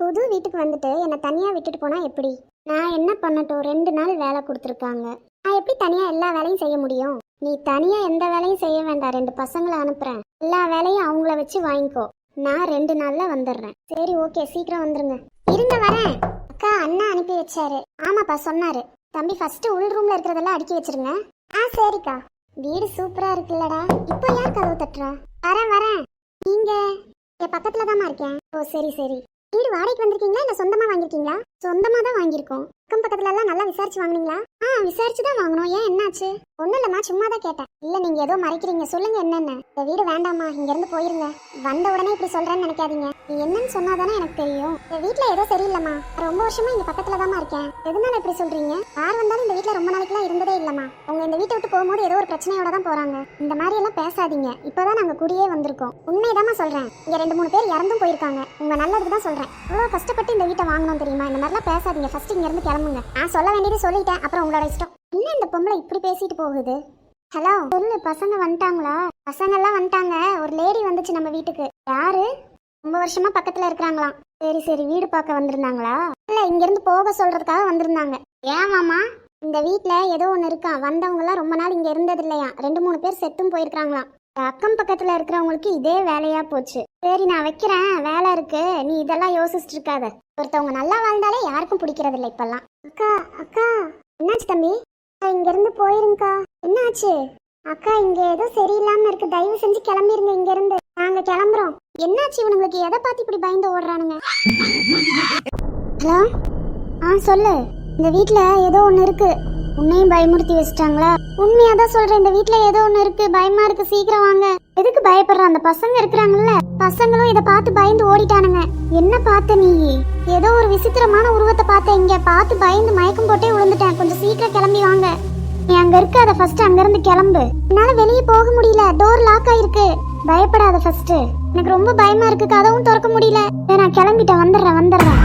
புது வீட்டுக்கு வந்துட்டு என்னை தனியாக விட்டுட்டு போனால் எப்படி? நான் என்ன பண்ணட்டும்? ரெண்டு நாள் வேலை கொடுத்துருக்காங்க. நான் எப்படி தனியாக எல்லா வேலையும் செய்ய முடியும்? நீ தனியாக எந்த வேலையும் செய்ய வேண்டாம். ரெண்டு பசங்களை அனுப்புகிறேன் எல்லா வேலையும் அவங்கள வச்சு வாங்கிக்கோ. நான் ரெண்டு நாளில் வந்துடுறேன். சரி ஓகே. சீக்கிரம் வந்துருங்க. இருங்க வரேன். அக்கா அண்ணா அனுப்பி வச்சாரு. ஆமாப்பா சொன்னாரு. தம்பி ஃபர்ஸ்ட் உள் ரூம்ல இருக்கிறதெல்லாம் அடுக்கி வச்சிருங்க. ஆ சரிக்கா. வீடு சூப்பரா இருக்குல்லடா. இப்போ யார் கதவு தட்டுறா? வரேன் வரேன். நீங்க? என் பக்கத்துல தாம்மா இருக்கேன். ஓ சரி சரி. வீடு வாடகைக்கு வந்திருக்கீங்களா? இல்லை சொந்தமாக வாங்கியிருக்கீங்களா? சொந்தமாக தான் வாங்கியிருக்கோம். அக்கம் பக்கத்துல எல்லாம் நல்லா விசாரிச்சு வாங்குனீங்களா? ஆ விசாரிச்சு தான் வாங்கணும் ஏன் என்னாச்சு? ஒண்ணும் இல்லம்மா சும்மா தான் கேட்டேன். இல்ல நீங்க ஏதோ மறைக்கிறீங்க. சொல்லுங்க என்னென்ன. இந்த வீடு வேண்டாம்மா இங்க இருந்து போயிருங்க. வந்த உடனே இப்படி சொல்றேன்னு நினைக்காதீங்க. நீ என்னன்னு சொன்னாதானே எனக்கு தெரியும். இந்த வீட்டில் ஏதோ சரியில்லைம்மா. ரொம்ப வருஷமா இங்க பக்கத்துல தாம்மா இருக்கேன். எதனால இப்படி சொல்றீங்க? யார் வந்தாலும் இந்த வீட்டில் ரொம்ப நாளைக்குலாம் இருந்ததே இல்லம்மா. அவங்க இந்த வீட்டை விட்டு போகும்போது ஏதோ ஒரு பிரச்சனையோட தான் போறாங்க. இந்த மாதிரி எல்லாம் பேசாதீங்க. இப்பதான் நாங்க குடியே வந்திருக்கோம். உண்மையதாம்மா சொல்றேன். இங்க ரெண்டு மூணு பேர் இறந்தும் போயிருக்காங்க. உங்க நல்லதுக்கு தான் சொல்றேன். இவ்வளவு கஷ்டப்பட்டு இந்த வீட்டை வாங்கணும் தெரியுமா? இந்த மாதிரிலாம் பேசாதீங்க. ஃபர்ஸ்ட் இங்க இருந்து கிளம்புங்க நான் சொல்ல வேண்டியது சொல்லிட்டேன். அப்புறம் உங்களோட இஷ்டம். என்ன இந்த பொம்பளை இப்படி பேசிட்டு போகுது? ஹலோ சொல்லு பசங்க வந்துட்டாங்களா? பசங்க எல்லாம் வந்துட்டாங்க. ஒரு லேடி வந்துச்சு நம்ம வீட்டுக்கு. யாரு? ரொம்ப வருஷமா பக்கத்துல இருக்கிறாங்களாம். சரி சரி வீடு பார்க்க வந்திருந்தாங்களா? இல்ல இங்க இருந்து போக சொல்றதுக்காக வந்திருந்தாங்க. ஏன் இந்த வீட்டுல ஏதோ ஒண்ணு இருக்கான் வந்தவங்க எல்லாம் ரொம்ப நாள் இங்க இருந்தது இல்லையா ரெண்டு மூணு பேர் செத்தும் போயிருக்காங்களாம் அக்கம் பக்கத்துல இருக்கிறவங்களுக்கு இதே வேலையா போச்சு. சரி நான் வைக்கிறேன். வேலை இருக்கு. நீ இதெல்லாம் யோசிச்சுட்டு இருக்காத. ஒருத்தவங்க நல்லா வாழ்ந்தாலே யாருக்கும் பிடிக்கிறது இல்லை இப்பெல்லாம். அக்கா அக்கா. என்னாச்சு தம்பி? அக்கா, இங்க இருந்து போயிருங்கக்கா. என்னாச்சு? அக்கா இங்க ஏதோ சரியில்லாம இருக்கு. தயவு செஞ்சு கிளம்பிருங்க இங்க இருந்து நாங்க கிளம்புறோம். என்னாச்சு இவனுங்களுக்கு? எதை பார்த்து இப்படி பயந்து ஓடுறானுங்க? ஹலோ? ஆ சொல்லு. இந்த வீட்டுல ஏதோ ஒன்று இருக்கு. உன்னையும் பயமுறுத்தி வச்சிட்டாங்களா? உண்மையா தான் சொல்றேன் இந்த வீட்ல ஏதோ ஒண்ணு இருக்கு. பயமா இருக்கு. சீக்கிரம் வாங்க. எதுக்கு பயப்படுற? அந்த பசங்க இருக்கிறாங்கல்ல. பசங்களும் இத பார்த்து பயந்து ஓடிட்டானுங்க. என்ன பார்த்த நீ? ஏதோ ஒரு விசித்திரமான உருவத்தை பார்த்த இங்க. பார்த்து பயந்து மயக்கம் போட்டே விழுந்துட்டேன். கொஞ்சம் சீக்கிரம் கிளம்பி வாங்க. நீ அங்க இருக்காத. ஃபர்ஸ்ட் அங்க இருந்து கிளம்பு. என்னால வெளியே போக முடியல. டோர் லாக் ஆயிருக்கு. பயப்படாத ஃபர்ஸ்ட் எனக்கு ரொம்ப பயமா இருக்கு. கதவும் திறக்க முடியல. நான் கிளம்பிட்டேன். வந்துடுறேன் வந்துடுறேன்.